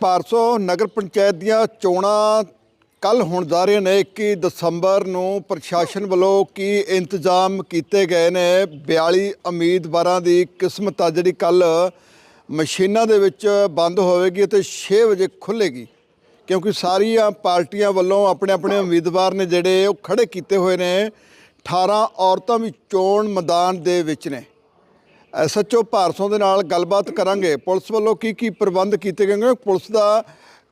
ਭਾਰਸੋ ਨਗਰ ਪੰਚਾਇਤ ਦੀਆਂ ਚੋਣਾਂ ਕੱਲ ਹੋਣ ਜਾ ਰਹੀਆਂ ਨੇ। 21 ਦਸੰਬਰ ਨੂੰ ਪ੍ਰਸ਼ਾਸਨ ਵੱਲੋਂ ਕੀ ਇੰਤਜ਼ਾਮ ਕੀਤੇ ਗਏ ਨੇ? 42 ਉਮੀਦਵਾਰਾਂ ਦੀ ਕਿਸਮਤ ਆ ਜਿਹੜੀ ਕੱਲ ਮਸ਼ੀਨਾਂ ਦੇ ਵਿੱਚ ਬੰਦ ਹੋਵੇਗੀ ਅਤੇ 6 ਵਜੇ ਖੁੱਲੇਗੀ ਕਿਉਂਕਿ ਸਾਰੀਆਂ ਪਾਰਟੀਆਂ ਵੱਲੋਂ ਆਪਣੇ ਆਪਣੇ ਉਮੀਦਵਾਰ ਨੇ ਜਿਹੜੇ ਉਹ ਖੜੇ ਕੀਤੇ ਹੋਏ ਨੇ। 18 ਔਰਤਾਂ ਵੀ ਚੋਣ ਮੈਦਾਨ ਦੇ ਵਿੱਚ ਨੇ। ਐਸਐਚਓ ਭਾਰਸੋਂ ਦੇ ਨਾਲ ਗੱਲਬਾਤ ਕਰਾਂਗੇ। ਪੁਲਿਸ ਵੱਲੋਂ ਕੀ ਕੀ ਪ੍ਰਬੰਧ ਕੀਤੇ ਗਏ? ਨੇ ਪੁਲਿਸ ਦਾ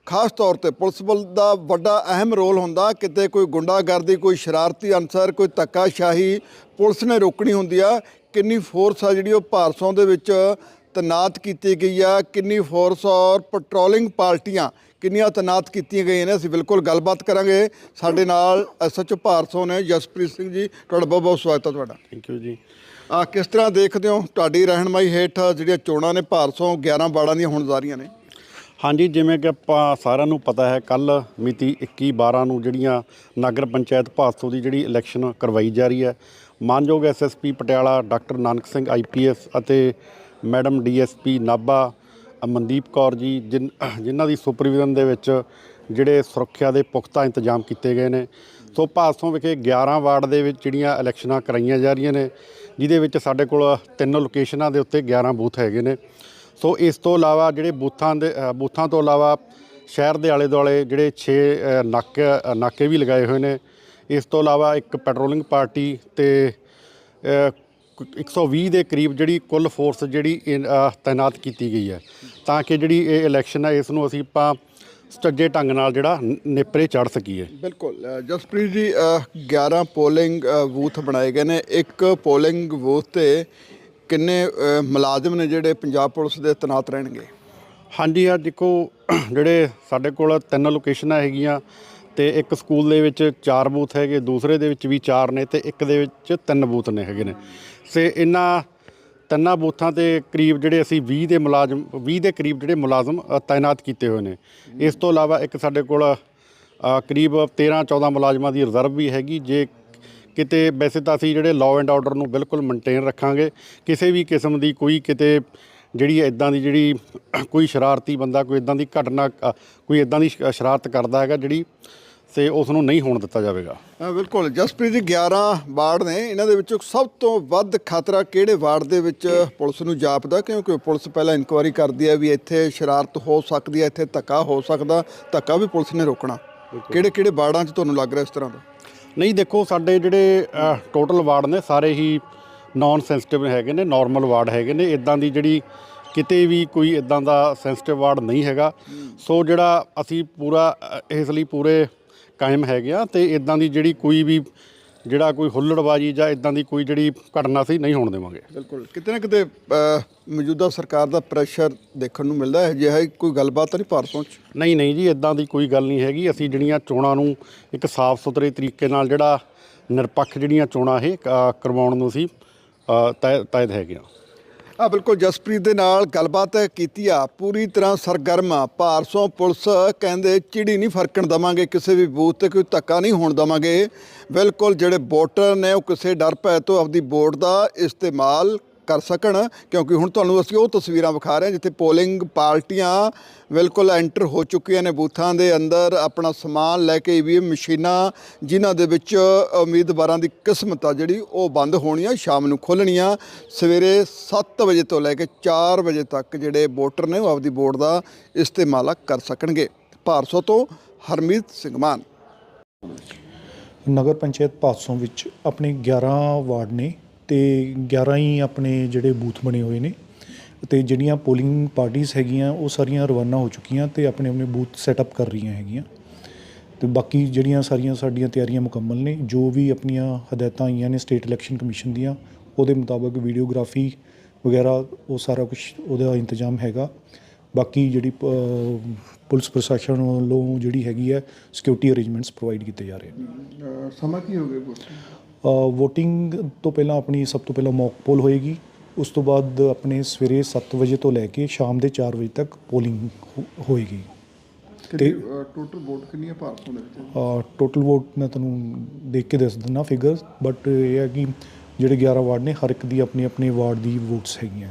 ਖਾਸ ਤੌਰ ਤੇ ਪੁਲਿਸ ਵੱਲ ਦਾ ਵੱਡਾ ਅਹਿਮ ਰੋਲ ਹੁੰਦਾ। ਕਿਤੇ ਕੋਈ ਗੁੰਡਾਗਰਦੀ, ਕੋਈ ਸ਼ਰਾਰਤੀ ਅਨਸਰ, ਕੋਈ ਧੱਕਾਸ਼ਾਹੀ ਪੁਲਿਸ ਨੇ ਰੋਕਣੀ ਹੁੰਦੀ ਆ। ਕਿੰਨੀ ਫੋਰਸ ਆ ਜਿਹੜੀ ਉਹ ਭਾਰਸੋਂ ਦੇ ਵਿੱਚ ਤੈਨਾਤ ਕੀਤੀ ਗਈ ਆ? ਕਿੰਨੀ ਫੋਰਸ ਔਰ ਪੈਟਰੋਲਿੰਗ ਪਾਰਟੀਆਂ ਕਿੰਨੀਆਂ ਤੈਨਾਤ ਕੀਤੀਆਂ ਗਈਆਂ ਨੇ? ਅਸੀਂ ਬਿਲਕੁਲ ਗੱਲਬਾਤ ਕਰਾਂਗੇ। ਸਾਡੇ ਨਾਲ ਐਸਐਚਓ ਭਾਰਸੋਂ ਨੇ ਜਸਪ੍ਰੀਤ ਸਿੰਘ ਜੀ। ਤੁਹਾਡਾ ਬਹੁਤ ਬਹੁਤ ਸਵਾਗਤ ਹੈ ਤੁਹਾਡਾ। ਥੈਂਕ ਯੂ ਜੀ। ਆ, ਕਿਸ ਤਰ੍ਹਾਂ ਦੇਖਦੇ ਹੋ ਤੁਹਾਡੀ ਰਹਿਨਮਾਈ ਹੇਠ ਜਿਹੜੀਆਂ ਚੋਣਾਂ ਨੇ ਭਾਰਤੋਂ 11 ਬਾੜਾਂ ਦੀਆਂ ਹੋਣ ਜਾ ਰਹੀਆਂ ਨੇ? ਹਾਂਜੀ, ਜਿਵੇਂ ਕਿ ਆਪਾਂ ਸਾਰਿਆਂ ਨੂੰ ਪਤਾ ਹੈ, ਕੱਲ ਮਿਤੀ 21 12 ਨੂੰ ਜਿਹੜੀਆਂ ਨਗਰ ਪੰਚਾਇਤ ਭਾਸਤੋ ਦੀ ਜਿਹੜੀ ਇਲੈਕਸ਼ਨ ਕਰਵਾਈ ਜਾ ਰਹੀ ਹੈ, ਮਾਨਯੋਗ SSP Patiala doctor Nanak Singh IPS ਅਤੇ ਮੈਡਮ ਡੀਐਸਪੀ ਨਾਭਾ, ਅਮਨਦੀਪ ਕੌਰ ਜੀ, ਜਿਨ- ਜਿਨ੍ਹਾਂ ਦੀ ਸੁਪਰਵਿਜ਼ਨ ਦੇ ਵਿੱਚ ਜਿਹੜੇ ਸੁਰੱਖਿਆ ਦੇ ਪੁਖਤਾ ਇੰਤਜ਼ਾਮ ਕੀਤੇ ਗਏ ਨੇ। ਸੋ ਭਾਸਤੋਂ ਵਿਖੇ 11 ਵਾਰਡ ਦੇ ਵਿੱਚ ਜਿਹੜੀਆਂ ਇਲੈਕਸ਼ਨਾਂ ਕਰਾਈਆਂ ਜਾ ਰਹੀਆਂ ਨੇ ਜਿਹਦੇ ਵਿੱਚ ਸਾਡੇ ਕੋਲ ਤਿੰਨ ਲੋਕੇਸ਼ਨਾਂ ਦੇ ਉੱਤੇ 11 ਬੂਥ ਹੈਗੇ ਨੇ। ਸੋ ਇਸ ਤੋਂ ਇਲਾਵਾ ਜਿਹੜੇ ਬੂਥਾਂ ਦੇ ਬੂਥਾਂ ਤੋਂ ਇਲਾਵਾ ਸ਼ਹਿਰ ਦੇ ਆਲੇ ਦੁਆਲੇ ਜਿਹੜੇ 6 ਨਾਕੇ ਨਾਕੇ ਵੀ ਲਗਾਏ ਹੋਏ ਨੇ। ਇਸ ਤੋਂ ਇਲਾਵਾ ਇੱਕ ਪੈਟਰੋਲਿੰਗ ਪਾਰਟੀ ਤੇ ਅ, ਕ- 120 ਦੇ ਕਰੀਬ ਜਿਹੜੀ ਕੁੱਲ ਫੋਰਸ ਜਿਹੜੀ ਇਨ- ਤਾਇਨਾਤ ਕੀਤੀ ਗਈ ਹੈ। ਤਾਂ ਕਿ ਜਿਹੜੀ ਇਹ ਇਲੈਕਸ਼ਨ ਹੈ ਇਸ ਨੂੰ ਅਸੀਂ ਆਪਾਂ ਸਟੱਜੇ ਢੰਗ ਨਾਲ ਜਿਹੜਾ ਨੇਪਰੇ ਚੜ ਸਕੀਏ। ਬਿਲਕੁਲ ਜਸਪ੍ਰੀਤ ਜੀ ਅ, 11 ਪੋਲਿੰਗ ਬੂਥ ਬਣਾਏ ਗਏ ਨੇ। ਇੱਕ ਪੋਲਿੰਗ ਬੂਥ ਤੇ ਕਿੰਨੇ ਮੁਲਾਜ਼ਮ ਨੇ ਜਿਹੜੇ ਪੰਜਾਬ ਪੁਲਿਸ ਦੇ ਤੈਨਾਤ ਰਹਿਣਗੇ? ਹਾਂਜੀ ਆ ਦੇਖੋ ਜਿਹੜੇ ਸਾਡੇ ਕੋਲ ਤਿੰਨ ਲੋਕੇਸ਼ਨਾਂ ਹੈਗੀਆਂ ਤੇ ਇੱਕ ਸਕੂਲ ਦੇ ਵਿੱਚ ਚਾਰ ਬੂਥ ਹੈਗੇ ਦੂਸਰੇ ਦੇ ਵਿੱਚ ਵੀ ਚਾਰ ਨੇ ਤੇ ਇੱਕ ਦੇ ਵਿੱਚ ਤਿੰਨ ਬੂਥ ਨੇ ਹੈਗੇ ਨੇ। ਸੇ ਇਹਨਾਂ ਤਿੰਨਾਂ ਬੂਥਾਂ ਤੇ ਕਰੀਬ ਜਿਹੜੇ ਅਸੀਂ 20 ਦੇ ਮੁਲਾਜ਼ਮ 20 ਦੇ ਕਰੀਬ ਜਿਹੜੇ ਮੁਲਾਜ਼ਮ ਤਾਇਨਾਤ ਕੀਤੇ ਹੋਏ ਨੇ। ਇਸ ਤੋਂ ਇਲਾਵਾ ਇੱਕ ਸਾਡੇ ਕੋਲ ਕਰੀਬ 13 14 ਮੁਲਾਜ਼ਮਾਂ ਦੀ ਰਿਜ਼ਰਵ ਵੀ ਹੈਗੀ। ਜੇ ਕਿਤੇ ਵੈਸੇ ਤਾਂ ਅਸੀਂ ਜਿਹੜੇ ਲਾਅ ਐਂਡ ਆਰਡਰ ਨੂੰ ਬਿਲਕੁਲ ਮੇਨਟੇਨ ਰੱਖਾਂਗੇ। ਕਿਸੇ ਵੀ ਕਿਸਮ ਦੀ ਕੋਈ ਕਿਤੇ ਜਿਹੜੀ ਇਦਾਂ ਦੀ ਜਿਹੜੀ ਕੋਈ ਸ਼ਰਾਰਤੀ ਬੰਦਾ ਕੋਈ ਇਦਾਂ ਦੀ ਘਟਨਾ ਅ, ਕੋਈ ਇਦਾਂ ਦੀ ਸ਼ਰਾਰਤ ਕਰਦਾ ਹੈਗਾ ਜਿਹੜੀ ਤੇ ਉਸ ਨੂੰ ਨਹੀਂ ਹੋਣ ਦਿੱਤਾ ਜਾਵੇਗਾ। ਅ, ਬਿਲਕੁਲ। ਜਸਪ੍ਰੀਤ ਜੀ 11 ਵਾਰਡ ਨੇ। ਇਹਨਾਂ ਦੇ ਵਿੱਚੋਂ ਸਭ ਤੋਂ ਵੱਧ ਖਤਰਾ ਕਿਹੜੇ ਵਾਰਡ ਦੇ ਵਿੱਚ ਪੁਲਿਸ ਨੂੰ ਜਾਪਦਾ? ਕਿਉਂਕਿ ਪੁਲਿਸ ਪਹਿਲਾਂ ਇਨਕੁਆਇਰੀ ਕਰਦੀ ਹੈ ਵੀ ਇੱਥੇ ਸ਼ਰਾਰਤ ਹੋ ਸਕਦੀ ਹੈ ਇੱਥੇ ਧੱਕਾ ਹੋ ਸਕਦਾ। ਧੱਕਾ ਵੀ ਪੁਲਿਸ ਨੇ ਰੋਕਣਾ। ਕਿਹੜੇ ਕਿਹੜੇ ਵਾਰਡਾਂ 'ਚ ਤੁਹਾਨੂੰ ਲੱਗ ਰਿਹਾ ਇਸ ਤਰ੍ਹਾਂ ਦਾ? ਨਹੀਂ ਦੇਖੋ ਸਾਡੇ ਜਿਹੜੇ ਟੋਟਲ ਵਾਰਡ ਨੇ ਸਾਰੇ ਹੀ ਨਾਨ ਸੈਂਸਿਟਿਵ ਹੈਗੇ ਨੇ ਨਾਰਮਲ ਵਾਰਡ ਹੈਗੇ ਨੇ। ਇਦਾਂ ਦੀ ਜਿਹੜੀ ਕਿਤੇ ਵੀ ਕੋਈ ਇਦਾਂ ਦਾ ਸੈਂਸਿਟਿਵ ਵਾਰਡ ਨਹੀਂ ਹੈਗਾ। ਸੋ ਜਿਹੜਾ ਅਸੀਂ ਪੂਰਾ ਅ, ਇਸ ਲਈ ਪੂਰੇ ਕਾਇਮ ਹੈਗੇ ਆ ਤੇ ਇਦਾਂ ਦੀ ਜਿਹੜੀ ਕੋਈ ਵੀ ਜਿਹੜਾ ਕੋਈ ਹੁੱਲੜਬਾਜੀ ਜਾਂ ਇਦਾਂ ਦੀ ਕੋਈ ਜਿਹੜੀ ਘਟਨਾ ਸੀ ਨਹੀਂ ਹੋਣ ਦੇਵਾਂਗੇ। ਬਿਲਕੁਲ। ਕਿਤੇ ਨਾ ਕਿਤੇ ਮੌਜੂਦਾ ਸਰਕਾਰ ਦਾ ਪ੍ਰੈਸ਼ਰ ਦੇਖਣ ਨੂੰ ਮਿਲਦਾ ਹੈ। ਜਿਹਾ ਕੋਈ ਗੱਲਬਾਤ ਨਹੀਂ ਭਾਰਤੋਂ 'ਚ ਨਹੀਂ ਨਹੀਂ ਜੀ ਇਦਾਂ ਦੀ ਕੋਈ ਗੱਲ ਨਹੀਂ ਹੈਗੀ। ਅਸੀਂ ਜਿਹੜੀਆਂ ਚੋਣਾਂ ਨੂੰ ਇੱਕ ਸਾਫ਼ ਸੁਥਰੇ ਤਰੀਕੇ ਨਾਲ ਜਿਹੜਾ ਨਿਰਪੱਖ ਜਿਹੜੀਆਂ ਚੋਣਾਂ ਇਹ ਕਰਵਾਉਣ ਨੂੰ ਅਸੀਂ ਅ, ਤੈ ਤੈਦ ਹੈਗੇ ਆ। ਆ ਬਿਲਕੁਲ ਜਸਪ੍ਰੀਤ ਦੇ ਨਾਲ ਗੱਲਬਾਤ ਕੀਤੀ ਆ। ਪੂਰੀ ਤਰ੍ਹਾਂ ਸਰਗਰਮ ਆ। ਭਾਰਸੋਂ ਪੁਲਿਸ ਕਹਿੰਦੇ ਚਿੜੀ ਨਹੀਂ ਫਰਕਣ ਦਵਾਂਗੇ, ਕਿਸੇ ਵੀ ਬੂਥ ਤੇ ਕੋਈ ਧੱਕਾ ਨਹੀਂ ਹੋਣ ਦਵਾਂਗੇ। ਬਿਲਕੁਲ ਜਿਹੜੇ ਵੋਟਰ ਨੇ ਉਹ ਕਿਸੇ ਡਰ ਭੈ ਤੋਂ ਆਪਦੀ ਵੋਟ ਦਾ ਇਸਤੇਮਾਲ ਕਰ ਸਕਣ, ਕਿਉਂਕਿ ਹੁਣ ਤੁਹਾਨੂੰ ਅਸੀਂ ਉਹ ਤਸਵੀਰਾਂ ਵਿਖਾ ਰਹੇ ਹਾਂ ਜਿੱਥੇ ਪੋਲਿੰਗ ਪਾਰਟੀਆਂ ਬਿਲਕੁਲ ਐਂਟਰ ਹੋ ਚੁੱਕੀਆਂ ਨੇ ਬੂਥਾਂ ਦੇ ਅੰਦਰ ਆਪਣਾ ਸਮਾਨ ਲੈ ਕੇ ਈਵੀਐਮ ਮਸ਼ੀਨਾਂ, ਜਿਨ੍ਹਾਂ ਦੇ ਵਿੱਚ ਉਮੀਦਵਾਰਾਂ ਦੀ ਕਿਸਮਤ ਆ ਜਿਹੜੀ ਉਹ ਬੰਦ ਹੋਣੀਆਂ, ਸ਼ਾਮ ਨੂੰ ਖੋਲਣੀਆਂ ਸਵੇਰੇ 7 ਵਜੇ ਤੋਂ ਲੈ ਕੇ 4 ਵਜੇ ਤੱਕ ਜਿਹੜੇ ਵੋਟਰ ਨੇ ਉਹ ਆਪਦੀ ਵੋਟ ਦਾ ਇਸਤੇਮਾਲ ਕਰ ਸਕਣਗੇ। ਭਾਰਸੋ ਤੋਂ ਹਰਮੀਤ ਸਿੰਘ ਮਾਨ। ਨਗਰ ਪੰਚਾਇਤ ਪਾਸੋਂ ਵਿੱਚ ਆਪਣੇ 11 ਵਾਰਡ ਨੇ ਅਤੇ 11 ਹੀ ਆਪਣੇ ਜਿਹੜੇ ਬੂਥ ਬਣੇ ਹੋਏ ਨੇ ਅਤੇ ਜਿਹੜੀਆਂ ਪੋਲਿੰਗ ਪਾਰਟੀਜ਼ ਹੈਗੀਆਂ, ਉਹ ਸਾਰੀਆਂ ਰਵਾਨਾ ਹੋ ਚੁੱਕੀਆਂ ਅਤੇ ਆਪਣੇ ਆਪਣੇ ਬੂਥ ਸੈਟਅਪ ਕਰ ਰਹੀਆਂ ਹੈਗੀਆਂ। ਅਤੇ ਬਾਕੀ ਜਿਹੜੀਆਂ ਸਾਰੀਆਂ ਸਾਡੀਆਂ ਤਿਆਰੀਆਂ ਮੁਕੰਮਲ ਨੇ, ਜੋ ਵੀ ਆਪਣੀਆਂ ਹਦਾਇਤਾਂ ਆਈਆਂ ਨੇ ਸਟੇਟ ਇਲੈਕਸ਼ਨ ਕਮਿਸ਼ਨ ਦੀਆਂ, ਉਹਦੇ ਮੁਤਾਬਕ ਵੀਡੀਓਗ੍ਰਾਫੀ ਵਗੈਰਾ, ਉਹ ਸਾਰਾ ਕੁਝ ਉਹਦਾ ਇੰਤਜ਼ਾਮ ਹੈਗਾ। ਬਾਕੀ ਜਿਹੜੀ ਪੁਲਿਸ ਪ੍ਰਸ਼ਾਸਨ ਵੱਲੋਂ ਜਿਹੜੀ ਹੈਗੀ ਹੈ ਸਿਕਿਉਰਿਟੀ ਅਰੇਂਜਮੈਂਟਸ ਪ੍ਰੋਵਾਈਡ ਕੀਤੇ ਜਾ ਰਹੇ ਨੇ। ਸਮਾਂ ਕੀ ਹੋ ਗਿਆ ਵੋਟਿੰਗ ਤੋਂ ਪਹਿਲਾਂ ਆਪਣੀ ਸਭ ਤੋਂ ਪਹਿਲਾਂ ਮੌਕ ਪੋਲ ਹੋਏਗੀ। ਉਸ ਤੋਂ ਬਾਅਦ ਆਪਣੇ ਸਵੇਰੇ 7 ਵਜੇ ਤੋਂ ਲੈ ਕੇ ਸ਼ਾਮ ਦੇ 4 ਵਜੇ ਤੱਕ ਪੋਲਿੰਗ ਹੋਏਗੀ। ਤੇ ਟੋਟਲ ਵੋਟ ਕਿੰਨੀ ਹੈ ਭਾਰਤੋਂ ਦੇ ਵਿੱਚ ਟੋਟਲ ਵੋਟ ਮੈਂ ਤੁਹਾਨੂੰ ਦੇਖ ਕੇ ਦੱਸ ਦਿੰਦਾ ਫਿਗਰਸ ਬਟ ਇਹ ਹੈ ਕਿ ਜਿਹੜੇ 11 ਵਾਰਡ ਨੇ ਹਰ ਇੱਕ ਦੀ ਆਪਣੀ ਆਪਣੀ ਵਾਰਡ ਦੀ ਵੋਟਸ ਹੈਗੀਆਂ।